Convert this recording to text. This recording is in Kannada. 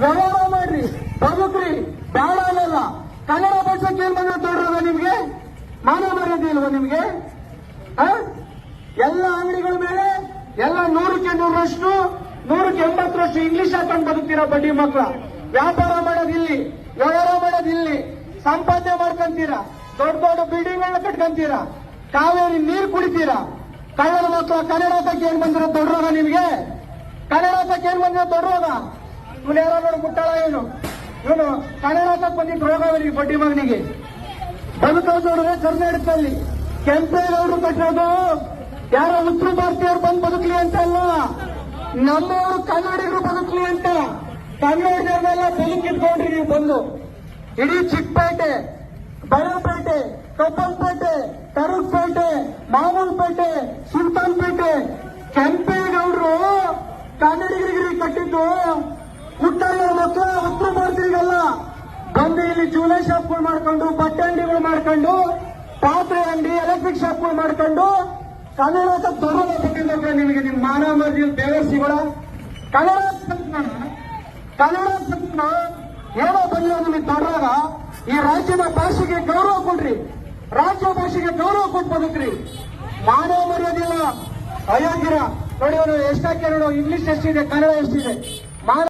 ವ್ಯವಹಾರ ಮಾಡ್ರಿ, ಬದುಕ್ರಿ. ಬೇಡ ಅಲ್ಲ ಕನ್ನಡ ಭಾಷೆಗೆ ಏನ್ ಬಂದ ದೊಡ್ಡದ ನಿಮ್ಗೆ? ಮಾನ ಮರ್ಯಾದೆ ಇಲ್ವಾ ನಿಮ್ಗೆ? ಎಲ್ಲ ಅಂಗಡಿಗಳ ಮೇಲೆ ಎಲ್ಲ ನೂರಕ್ಕೆ ನೂರರಷ್ಟು, ನೂರಕ್ಕೆ ಎಂಬತ್ತರಷ್ಟು ಇಂಗ್ಲಿಷ್ ಹಾಕೊಂಡು ಬದುಕ್ತೀರಾ ಬಡ್ಡಿ ಮಕ್ಕಳ ವ್ಯಾಪಾರ ಮಾಡೋದಿಲ್ಲಿ ವ್ಯವಹಾರ ಮಾಡೋದಿಲ್ಲಿ ಸಂಪಾದನೆ ಮಾಡ್ಕೊಂತೀರಾ? ದೊಡ್ಡ ದೊಡ್ಡ ಬಿಲ್ಡಿಂಗ್ ಗಳನ್ನ ಕಟ್ಕೊಂತೀರಾ? ಕಾವೇರಿ ನೀರು ಕುಡಿತೀರಾ? ಕನ್ನಡ ಮಕ್ಕಳ ಕನ್ನಡಕ್ಕೆ ಏನ್ ಬಂದಿರೋ ದೊಡ್ಡ ನಿಮ್ಗೆ? ಕನ್ನಡ ಏನ್ ಬಂದಿರೋ ದೊಡ್ಡ ಇವನು ಯಾರೋ ನೋಡಿ ಮುಟ್ಟಾಳ ಇವನು. ಇವನು ಕನ್ನಡಕ್ಕೆ ಬಂದಿದ್ದ ರೋಗ ಅವನಿಗೆ ಬಡ್ಡಿ ಮಗನಿಗೆ. ಬದುಕೋದು ನೋಡಿದ್ರೆ ಕರ್ನಾಟಕದಲ್ಲಿ ಕೆಂಪೇಗೌಡರು ಕಟ್ಟೋದು ಯಾರೋ ಉತ್ತರ ಭಾರತೀಯರು ಬಂದು ಬದುಕಲಿ ಅಂತ ಅಲ್ಲ. ನಮ್ಮವರು ಕನ್ನಡಿಗರು ಬದುಕಲಿ ಅಂತ. ಕನ್ನಡಿಗರನ್ನೆಲ್ಲ ಬದುಕಿಟ್ಕೊಂಡ್ರಿ ನೀವು ಬಂದು. ಇಡೀ ಚಿಕ್ಕಪೇಟೆ ಬೈರಪೇಟೆ ಕೊಪ್ಪಲ್ಪೇಟೆ ತರೂಪೇಟೆ ಮಾಮೂಲ್ಪೇಟೆ, ಸುಲ್ತಾನ್ಪೇಟೆ, ಕೆಂಪೇಗೌಡರು ಕನ್ನಡಿಗರಿಗೆ ಕಟ್ಟಿದ್ದು ಹುಟ್ಟಲ್ಲ ಮಕ್ಕಳ ಉತ್ತರ ಭಾರತೀಯರಿಗಲ್ಲ ಬಂದು ಜೂಲೈ ಶಾಪ್ಗಳು ಮಾಡ್ಕೊಂಡು, ಬಟ್ಟೆ ಅಂಗಡಿಗಳು ಮಾಡ್ಕೊಂಡು, ಪಾತ್ರೆ ಅಂಗಡಿ ಎಲೆಕ್ಟ್ರಿಕ್ ಶಾಪ್ಗಳು ಮಾಡ್ಕೊಂಡು, ಕನ್ನಡ ಬಿಟ್ಟಿಲ್ಲ ನಿಮಗೆ ನಿಮ್ಮ ಮಾನವ ಮರ್ಜಿ ಸಿಗೋಣ ಕನ್ನಡ ಕನ್ನಡ ಏನೋ ಬಂದಿರೋ ನಿಮಗೆ ಈ ರಾಜ್ಯದ ಭಾಷೆಗೆ ಗೌರವ ಕೊಡ್ರಿ. ರಾಜ್ಯ ಭಾಷೆಗೆ ಗೌರವ ಕೊಟ್ಟು ಬದುಕ್ರಿ. ಮಾನವ ಮರ್ಯಾದಿಲ್ಲ ಅಯೋಗ್ಯರ ನೋಡಿ ಅವರು ಎಷ್ಟಾಕೆ ಇಂಗ್ಲಿಷ್ ಎಷ್ಟಿದೆ, ಕನ್ನಡ ಎಷ್ಟಿದೆ? ಮಾನವ